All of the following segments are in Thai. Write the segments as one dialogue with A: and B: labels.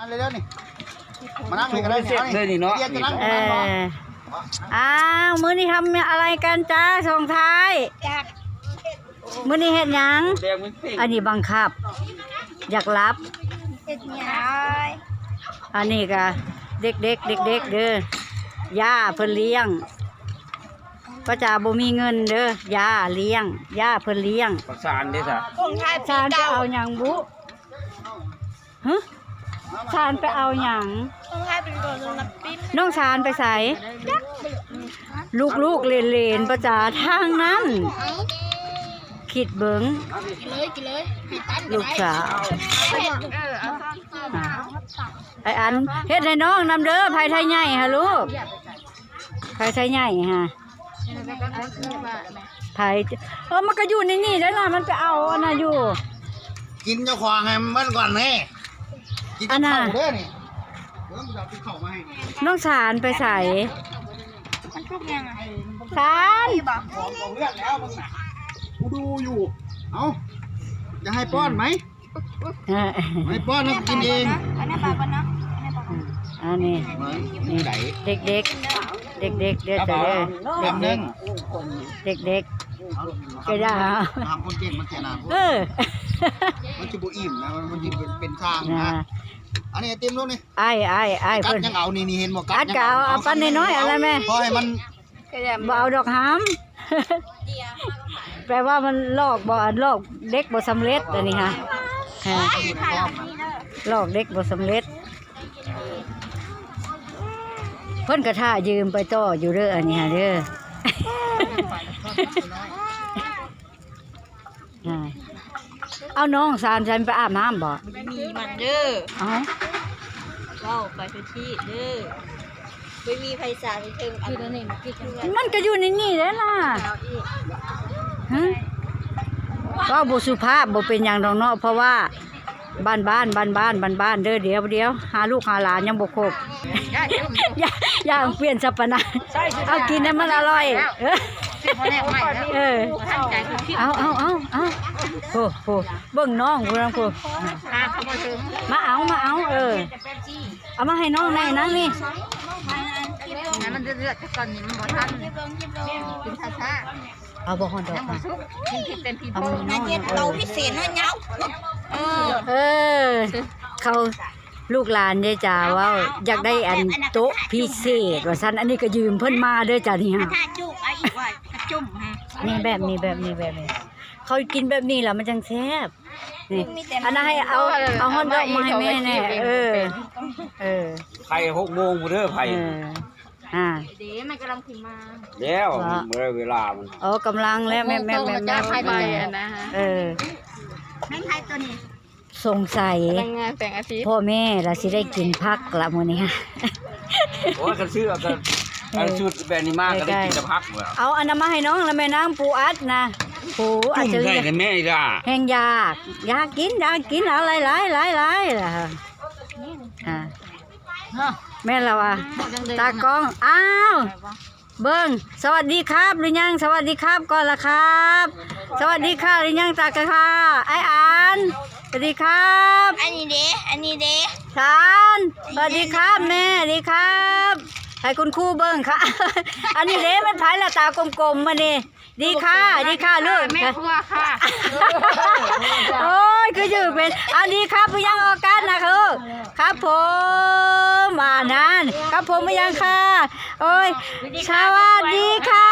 A: มาเร็วๆนี่มานั่งเลยก็ได้
B: เสร็จเลยนี่เนาะ
A: ดี๋ยวจะนั่ง
C: เอ
A: นั่งรอ
C: ออ้าวมื้อนี้ทำอะไรกันจ้าส่งท้ายมื้อนี้เฮ็ดหยัง
B: แดงมันเพ่ง
C: อันนี้บังคับ อยากรับ
D: เฮ็ดหยัง
C: อันนี้ก็เด็กๆเด็กๆเด้อย่าเพิ่นเลี้ยงก็จะบ่มีเงินเด้อย่าเลี้ยงย่าเพิ่นเลี้ยง
B: ประสานเด้ซะ
D: คงทาย
C: ชาญไปเอาหยังบุฮะ ชาญไปเอาหยัง
D: คงทายเป็นตัวลงนับปิ๊บ
C: น้องชาญไปใส่ลูกลูกๆเลนๆประจาทางนั้นคิดเบิง
D: กินเลยกินเลยให้ตัน
C: ลูกสาว
D: เออเอา
C: อ่าไออันเฮ็ดให้น้องนำเด้อภัยไทยใหญ่ฮะลูกภัยไทยใหญ่ฮะภัยเออมันก็อยู่ในนี่แล้วล่ะมันไปเอาอันน่ะอยู่
A: กินเจ้าของให้มันก่อนแน่ กิน
C: อันน่ะ
A: ข้าวเด้อนี่เดี๋ยวมึงจะเอาที่เข้ามาให้
C: น้องสารไปใส่
D: มันทุกยังไง
C: สาร
D: พี่บอก
A: ของของเลือกแล้วมึงน่ะกูดูอยู่ เอ้าจะให้ป้อนไหม
C: เออ
A: ไม่ป้อนแล้วกินเอง
D: อันนี้ปากกันนะอันนี้ปากกัน
C: อันนี้
A: นี่ไหน
C: เด็กเด็กเด็กเด็กๆเด้อเด้อ
A: แบบนึง
C: เด็กเด็กๆ ก็ได้
A: ทำคนเก่งมันเสียหนา
C: เออ
A: มันจะบุอิ่มนะมันมันจะเป็นเป็นทาง
C: นะ
A: นะอันนี้ไอติมลูกนี่
C: ไอ้ไอ้ไอ้
A: กัด
C: เพิ่น
A: ยังเอานี่นี่เห็นบ่
C: กัดก็เอาเอาปั้นน้อยอาอะไรแม่
A: พราะให้มัน
C: บ่เอาดอกหามแปลว่ามันลอกบ่ลอกเด็กบ่สำเร็จอันนี้ฮะฮะลอกเด็กบ่สำเร็จ เพิ่นก็ท่ายืมไปต่ออยู่เด้ออันนี้ฮะเด้ออ่า เอาน้องสารฉันไปอาบน้ำบ่
D: มีมันเด้อ
C: เอา
D: เว้าไปทุกที่เด้อไม่มีไฟสารถึงอันนี้มันกิน
C: มันก็อยู่ในนี่แหล้วล่ะฮะว่าบุสุภาพบ่เป็นอย่างดอกเนาะเพราะว่าบ้านบ้านบ้านบ้านบ้านบ้านเด้อเดี๋ยวเดี๋ยวหาลูกหาหลานยังบ่ครบ อย่าอย่าเปลี่ยนสัปปะนะเอากินให้มันอร่อยเออ เออเอาเอาเอาเอาโอ้โหเบิ่งน้องพูดนะพูดมาเอามาเอาเออ เอามาให้น้องแน่นะนี่
D: มันเดือดๆก่อนนี่มันบ่ทันกินช้า
C: เอาบ่ฮอนดอกค่ะ
D: ๆกินผิดเป็นผิด
C: เอามือน้อง
D: เเราพิเศษน้อยเงาเออ
C: เออ เขาลูกหลานเด้อจ้าว่าอยากได้อันโต๊ะพิเศษว่าซั่นอันนี้ก็ยืมเพิ่นมาเด้อจ้านี่ฮะ
D: ถ้าจุกไอ้อีกว่า จุ่มฮะ
C: นี่แบบนี้แบบนี้แบบนี้ เขากินแบบนี้แล้วมันจังแซ่บนี่อันนั้นให้เอาเอาฮอทดอกมาให้แม่แน่เออ เออ
B: ไข่6โมงพุ่นเด้อไข่
C: เอออ่า
D: เดี๋ยวมันกำลังขึ้นมา
B: แล้ว
C: ว่า
B: เมื่อเวลามัน
C: อ๋อกำลังแล้วแม่แม่แม่แม่เออ
D: แม่งไทยตัวนี้
C: สงสัย
D: พลังงานแสงอาทิตย์
C: พ่อแม่เราสิได้กินพักละมื้อนี้ฮะ
B: โอ้ยกันซื้อเอากัน อันชุดแบบนี้มากก็ได้กินแต่พักเมื่อ
C: เอาอันนั้นมาให้น้องแล้วแม่นางปูอัดนะปูอัด
B: จุ่ม
C: จะ
B: ใส่ในแม่อีล่ะ
C: แห้งยากอยากกินอยากกินอะไรหลายหลายหลายล่ะอ่าแม่เราอะตากล้องอ้าวเบิ้งสวัสดีครับหรือยังสวัสดีครับก่อนละครับ สวัสดีค่ะหรือยังตากะค่ะไออานสวัสดีครับ
D: อันนี้เด้อันนี้เด้
C: ชานสวัสดีครับแม่สวัสดีครับ ให้คุณครูเบิ้งค่ะ อันนี้เด้มันไผ่ละตากลมๆมานี่ดีค่ะ ดีค่ะลูก
D: แม่ครัวค่ะ
C: โอ้ยคืออยู่เป็นอันนี้ครับพี่ยังออกกันนะครับครับผมมานั่นครับผมไม่ยังค่ะ โอ้ยสวัสดีค่ะ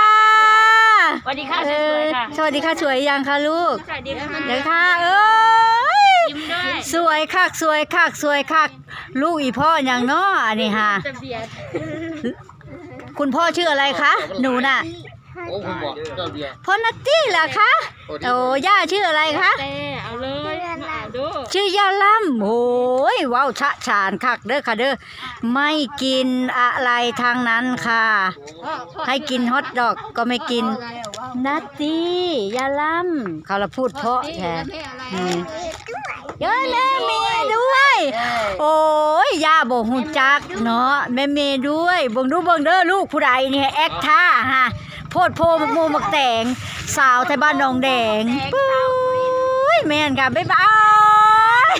D: สวัสดีค่ะ
C: เอ
D: สว
C: อย
D: ๆค่ะ
C: สวัสดีค่ะสวยยังค่ะลูก
D: สวัสดีค่ะ
C: เดี๋ยวค่ะเอ้ย
D: ยิ้มด้วย
C: สวยคักสวยคักสวยคัก ลูกอีพ่ออย่างน้ออันนี้ค่ะ
D: จะเบียด
C: คุณพ่อชื่ออะไรคะ หนูน่ะ
A: โอ้ผมบอกเจ้าเดียว
C: พ่อนัตตี้เหรอคะโอ้ย่าชื่ออะไรคะ
D: เต้เอาเลยมาเอาดู
C: ชื่อยาล่ำโอ้ยว้าวชะชานคักเด้อค่ะเด้อไม่กินอะไรทางนั้นค่ะ ให้กินฮอทดอกก็ไม่กิน นัตตี้ยาล่ำเขาละพูดเพราะแท้อืมเย้ยแม่เมย์ด้วย โอ้ยย่าบอกหุ่จักเนาะแม่เมย์ด้วยเบิ่งดูเบิ่งเด้อลูกผู้ใดเนี่ยแอคท่าฮะ โพดโพมักโมมักแตง สาวไทยบ้านดองแดงปุ้ยแม่นค่ะ บ๊ายบาย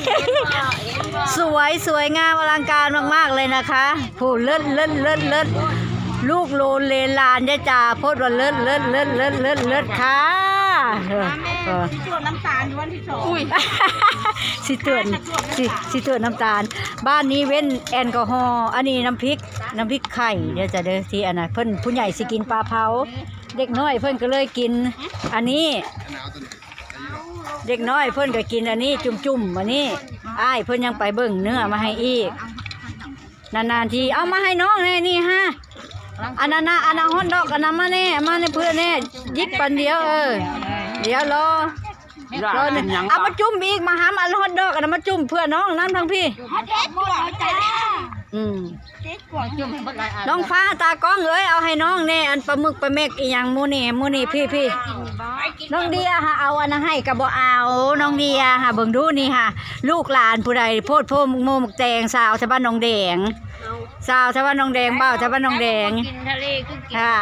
C: สวยสวยงามอลังการมากๆเลยนะคะผู้เลิศเลิศเลิศเลิศลูกโลนเลนลานเด้อจ้าโพดว่าเลิศเลิศเลิศเลิศเลิศเลิศค่ะ เออเออ
D: ส่วนน้ำตาลวันที่สองอุ้ย
C: สิเตือนสิสิเตือนน้ำตาล บ้านนี้เว้นแอลกอฮอล์อันนี้น้ำพริกน้ำพริกไข่เดี๋ยวจะเด้อที่อันนั้นเพิ่นผู้ใหญ่สิกินปลาเผา เด็กน้อยเพิ่นก็เลยกิน อันนี้เด็กน้อยเพิ่นก็กินอันนี้จุ่มๆอันนี้อ้ายเพิ่นยังไปเบิ่งเนื้อมาให้อีก นานๆทีเอามาให้น้องแน่นี่ฮะอันนั้นนะอันนั้นฮอตดอกอันนั้นมาแน่มาในเพื่อนแน่ยิกปันเดียวเออ เดี๋ยวรอ
B: ย่าร
C: อ
B: เป็
C: เนี่ย
B: นหยัง
C: เอามาจุ่มอีกมาหามอันฮอตดอกอันนั้นมาจุ่มเพื่อน้องนั่นทั้งพี่
D: เด็ดกว่าจ้า
C: อืม
D: เด็ดกว่าจุ่มบัดไรอะ
C: น้องฟ้าตากล้องเอ้ยเอาให้น้องแน่อันปลาหมึกปลาเมกอีหยังหมูนี่หมูนี่พี่พี่น้องเดียฮะเอาอันนั้นให้กับบ่เอาน้องเดียฮะเบิ่งดูนี่ค่ะ ลูกหลานผู้ใดโพดโพมโมหมกแตงสาวชาวบ้านน้องแดงสาวชาวบ้านน้องแดงเบ้าชาวบ้านน้องแดง
D: กินทะเลคือกิน
C: ค่ะ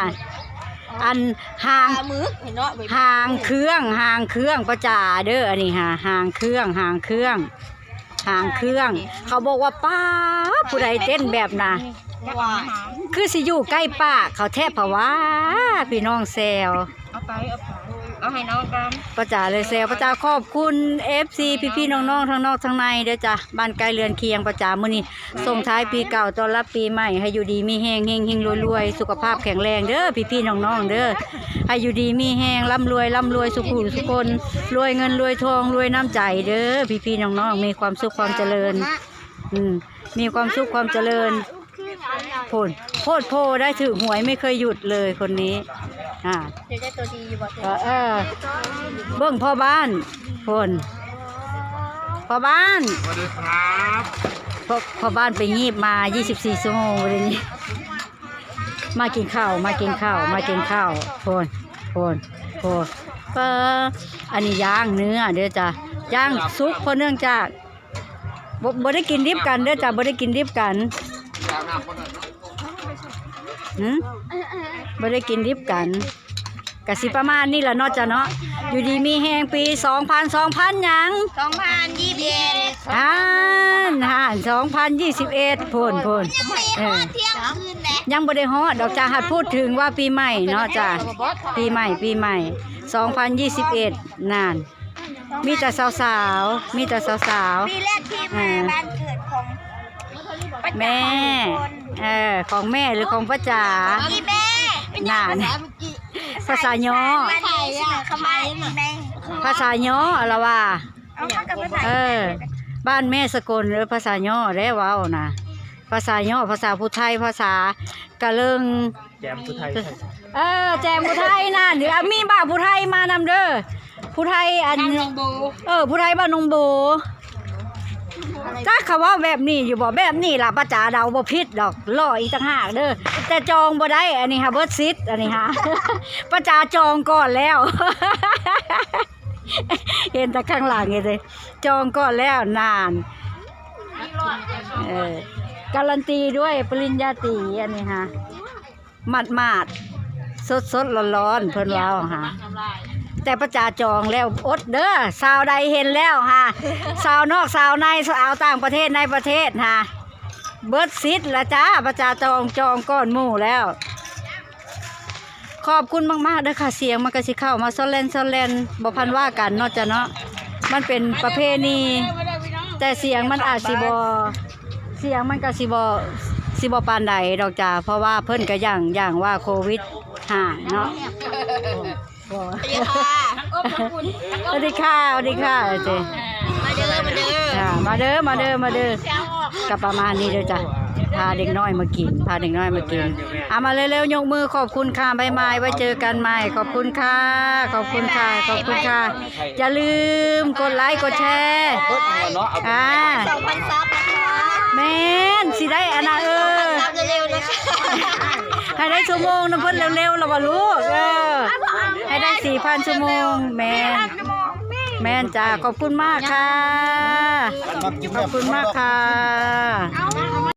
C: อันห่าง
D: ปลาหมึกเห็นเนาะ
C: ห่างเครื่องห่างเครื่องประจาเด้ออันนี้ค่ะห่างเครื่องห่างเครื่องห่างเครื่อง เขาบอกว่าป้าบผู้ใดเต้นแบบน่ะ
D: ว่า
C: คือสิอยู่ใกล้ปากเขาแทบภาวะพี่น้องแซว
D: เอาไปเอาไป เอาให้น้องกัน
C: ประจาเลยแซวประจาขอบคุณ FC พี่ๆน้องๆทั้งนอกทั้งในเด้อจ้ะบ้านไกลเรือนเคียงประจามื้อนี้ส่งท้ายปีเก่าต้อนรับปีใหม่ให้อยู่ดีมีแฮงเฮงเฮงรวยๆสุขภาพแข็งแรงเด้อพี่ๆน้องๆเด้อให้อยู่ดีมีแฮงร่ำรวยร่ำรวยสุขุมสุขคนรวยเงินรวยทองรวยน้ำใจเด้อพี่ๆน้องๆมีความสุขความเจริญอืมมีความสุขความเจริญโพดโพดโพได้ถือหวยไม่เคยหยุดเลยคนนี้ อ่า
D: เดี๋ยวได้ตัวดีอยู่บ่
C: ก็เออเบิ่งพ่อบ้านพนพ่อบ้าน
A: สวัสดีครับ
C: พ่อพ่อบ้านไปงีบมา 24ชั่วโมงวันนี้ มากินข้าวมากินข้าวมากินข้าวพนพนพนเปออันนี้ย่างเนื้อเด้อจ้ะย่างซุกเพราะเนื่องจากบ่บ่ได้กินดิบกันเด้อจ้ะบ่ได้กินดิบกันหื มบ่ได้กินดิบกันกะสิประมาณนี้แหละเนาะจ้ะเนาะอยู่ดีมีแหงปี2000 2000หยัง
D: สองพันยี่สิบเอ็ด
C: อ่านห่าน2021พ่นพ่นเออ
D: เที่ยงคืนแหละ
C: ยังบ่ได้ฮอดดอกจ้าหัดพูดถึงว่าปีใหม่เนาะจ้ะปีใหม่ปีใหม่2021นาน มีแต่สาวๆมีแต่สาว
D: ปีแรกที่มาบ้านเกิดของ
C: ๆ แม่ เออ ของแม่หรือของป้าจ๋า
D: พี่แม่
C: นานภาษาย่อ
D: มาไทยอะขมายแม่
C: ภาษาย่ออะไรวะ
D: เอามากับภาษา
C: เออบ้านแม่สกลหรือภาษาย่อได้เว้านะภาษาย่อภาษาผู้ไทยภาษากะเลิง
B: แจมผู้ไทย
C: เออแจมผู้ไทยนะเดี๋ยวอะมีบ่าวผู้ไทยมานำเด้อผู้ไทยอันเออผู้ไทยบ้านนงโบ ถ้าเขาว่าแบบนี้อยู่บ่แบบนี้ล่ะป้าจ๋าเดาบ่ผิดดอกล่ออีกต่างหากเด้อแต่จองบ่ได้อันนี้ฮะเบิร์ดซิดอันนี้ฮะป้าจ๋าจองก่อนแล้ว เห็นแต่ข้างหลังไงเลยจองก่อนแล้วนานเออการันตีด้วยปริญญาตรีอันนี้ฮะหมาดหมาดสดสดร้อนร้อนเพิ่นเว้าฮะ แต่ประจาจองแล้วอดเด้อสาวใดเห็นแล้วฮะสาวนอกสาวในสาวต่างประเทศในประเทศฮะเบิร์ดซิดละจ้าประจาจองจองก้อนหมู่แล้ว ขอบคุณมากๆเด้อค่ะเสียงมันก็สิเข้ามาซอนเลนซอนเลนบ่พันว่ากันเนาะจ้ะเนาะมันเป็นประเพณีแต่เสียงมันอาจสิบ่เสียงมันก็สิบ่สิบ่ปานใดดอกจ้าเพราะว่าเพิ่นก็ย่างย่างว่าโควิดห่างเนาะ บ่
D: สวัสดีค่ะ
C: สวัสดีค่ะสวัสดีค่ะเจ
D: มาเด้อมาเด้อ
C: จ้ามาเด้อมาเด้อมาเด้อก็ประมาณนี้เด้อจ้ะพาเด็กน้อยมากินพาเด็กน้อยมากินเอามาเร็วๆยกมือขอบคุณค่ะใบไม้ไว้เจอกันใหม่ขอบคุณค่ะ ขอบคุณค่ะขอบคุณค่ะอย่าลืมกดไลค์กดแชร์
B: เพิ่นเนาะเอา
C: อ่า
D: สองพันซับนะคะ
C: แม่นสิได้อันนะเออ
D: ซับเร็วๆนะคะ
C: ให้ได้ชั่วโมงนะเพิ่นเร็วๆแล้วว่าลูกเออ ให้ได้สี่พันชั่วโมง แม่นแม่นจ้าขอบคุณมากค่ะ ขอบคุณมากค่ะ
D: เอา